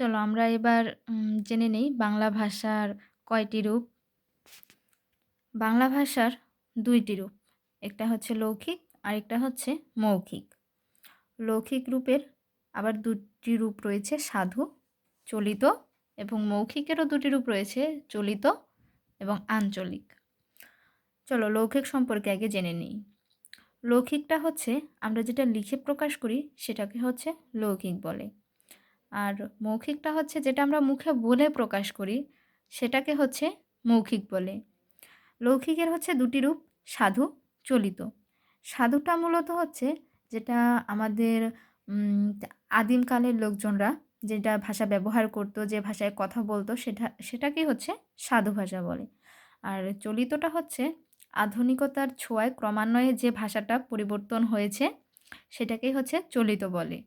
চলো আমরা এবার জেনে নেই বাংলা ভাষার কয়টি রূপ। বাংলা ভাষার দুইটি রূপ, একটা হচ্ছে লৌখিক আর একটা হচ্ছে মৌখিক। লৌখিক রূপের আবার দুটি রূপ রয়েছে, সাধু, চলিত এবং মৌখিকেরও দুটি রূপ রয়েছে, চলিত এবং আঞ্চলিক। চলো লৌখিক সম্পর্কে আগে জেনে নিই। লৌখিকটা হচ্ছে, আমরা যেটা লিখে প্রকাশ করি সেটাকে হচ্ছে লৌকিক বলে। আর মৌখিকটা হচ্ছে যেটা আমরা মুখে বলে প্রকাশ করি, সেটাকে হচ্ছে মৌখিক বলে। লৌকিকের হচ্ছে দুটি রূপ, সাধু, চলিত। সাধুটা মূলত হচ্ছে যেটা আমাদের আদিমকালের লোকজনরা যেটা ভাষা ব্যবহার করতো, যে ভাষায় কথা বলতো, সেটা, সেটাকেই হচ্ছে সাধু ভাষা বলে। আর চলিতটা হচ্ছে আধুনিকতার ছোঁয়ায় ক্রমান্বয়ে যে ভাষাটা পরিবর্তন হয়েছে, সেটাকেই হচ্ছে চলিত বলে।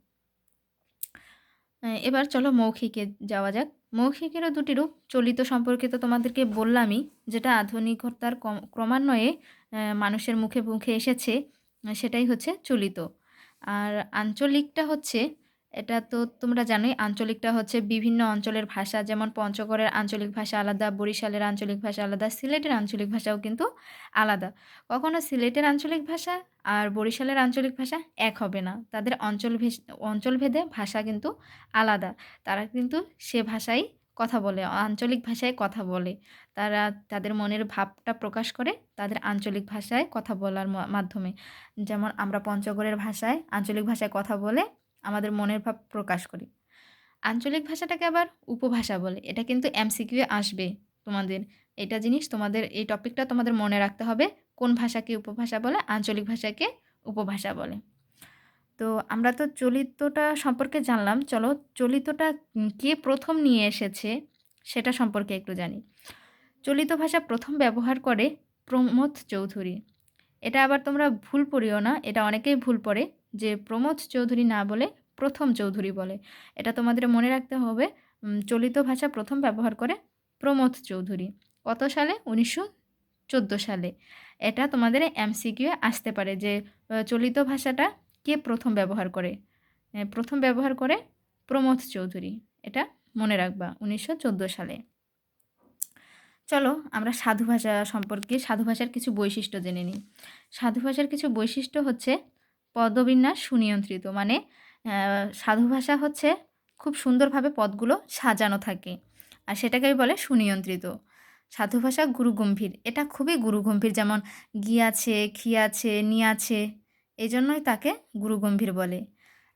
এবার চলো মৌখিকে যাওয়া যাক। মৌখিকেরও দুটি রূপ। চলিত সম্পর্কে তো তোমাদেরকে বললামই, যেটা আধুনিকতার ক্রমান্বয়ে মানুষের মুখে মুখে এসেছে, সেটাই হচ্ছে চলিত। আর আঞ্চলিকটা হচ্ছে এটা তো তোমরা জানোই, আঞ্চলিকটা হচ্ছে বিভিন্ন অঞ্চলের ভাষা, যেমন পঞ্চগড়ের আঞ্চলিক ভাষা আলাদা, বরিশালের আঞ্চলিক ভাষা আলাদা, সিলেটের আঞ্চলিক ভাষাও কিন্তু আলাদা। কখনো সিলেটের আঞ্চলিক ভাষা আর বরিশালের আঞ্চলিক ভাষা এক হবে না। তাদের অঞ্চল অঞ্চলভেদে ভাষা কিন্তু আলাদা। তারা কিন্তু সে ভাষায় কথা বলে, আঞ্চলিক ভাষায় কথা বলে। তারা তাদের মনের ভাবটা প্রকাশ করে তাদের আঞ্চলিক ভাষায় কথা বলার মাধ্যমে। যেমন আমরা পঞ্চগড়ের ভাষায় আঞ্চলিক ভাষায় কথা বলে আমাদের মনের ভাব প্রকাশ করি। আঞ্চলিক ভাষাটাকে আবার উপভাষা বলে। এটা কিন্তু এমসিকিউ আসবে তোমাদের। এটা জিনিস তোমাদের, এই টপিকটা তোমাদের মনে রাখতে হবে, কোন ভাষাকে উপভাষা বলে, আঞ্চলিক ভাষাকে উপভাষা বলে। তো আমরা তো চলিতটা সম্পর্কে জানলাম। চলো, চলিতটা কে প্রথম নিয়ে এসেছে সেটা সম্পর্কে একটু জানি। চলিত ভাষা প্রথম ব্যবহার করে প্রমোদ চৌধুরী। এটা আবার তোমরা ভুল পড়িও না, এটা অনেকেই ভুল পড়ে। যে প্রমোদ চৌধুরী না বলে প্রথম চৌধুরী বলে। এটা তোমাদের মনে রাখতে হবে চলিত ভাষা প্রথম ব্যবহার করে প্রমোদ চৌধুরী। কত সালে? উনিশশো চোদ্দ সালে। এটা তোমাদের এমসিকিউ আসতে পারে যে চলিত ভাষাটা কে প্রথম ব্যবহার করে? প্রথম ব্যবহার করে প্রমোদ চৌধুরী। এটা মনে রাখবা, উনিশশো চোদ্দ সালে। চলো, আমরা সাধু ভাষা সম্পর্কে, সাধু ভাষার কিছু বৈশিষ্ট্য জেনে নিই। সাধু ভাষার কিছু বৈশিষ্ট্য হচ্ছে পদবিন্যাস সুনিয়ন্ত্রিত। মানে সাধু ভাষা হচ্ছে খুব সুন্দরভাবে পদগুলো সাজানো থাকে। আর সেটাকেই বলে সুনিয়ন্ত্রিত। সাধু ভাষা গুরুগম্ভীর। এটা খুবই গুরুগম্ভীর। যেমন গিয়াছে, খিয়াছে, নিয়াছে এই জন্যই তাকে গুরুগম্ভীর বলে।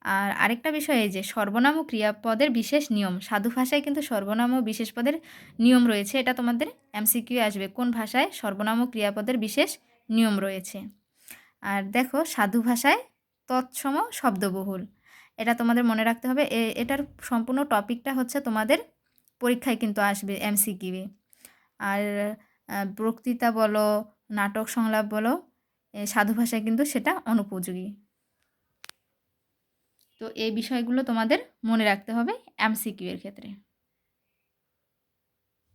আর আরেকটা বিষয় এই যে, সর্বনাম ও ক্রিয়াপদের বিশেষ নিয়ম। সাধু ভাষায় কিন্তু সর্বনাম ও বিশেষ পদের নিয়ম রয়েছে। এটা তোমাদের এমসিকিউ আসবে। কোন ভাষায় সর্বনাম ও ক্রিয়াপদের বিশেষ নিয়ম রয়েছে? আর দেখো সাধু ভাষায় তৎসম শব্দবহুল। এটা তোমাদের মনে রাখতে হবে। এটার সম্পূর্ণ টপিকটা হচ্ছে তোমাদের পরীক্ষায় কিন্তু আসবে এমসিকিউয়ে আর বক্তৃতা বলো, নাটক সংলাপ বলো সাধু ভাষায় কিন্তু সেটা অনুপযোগী। তো এই বিষয়গুলো তোমাদের মনে রাখতে হবে এমসিকিউ এর ক্ষেত্রে।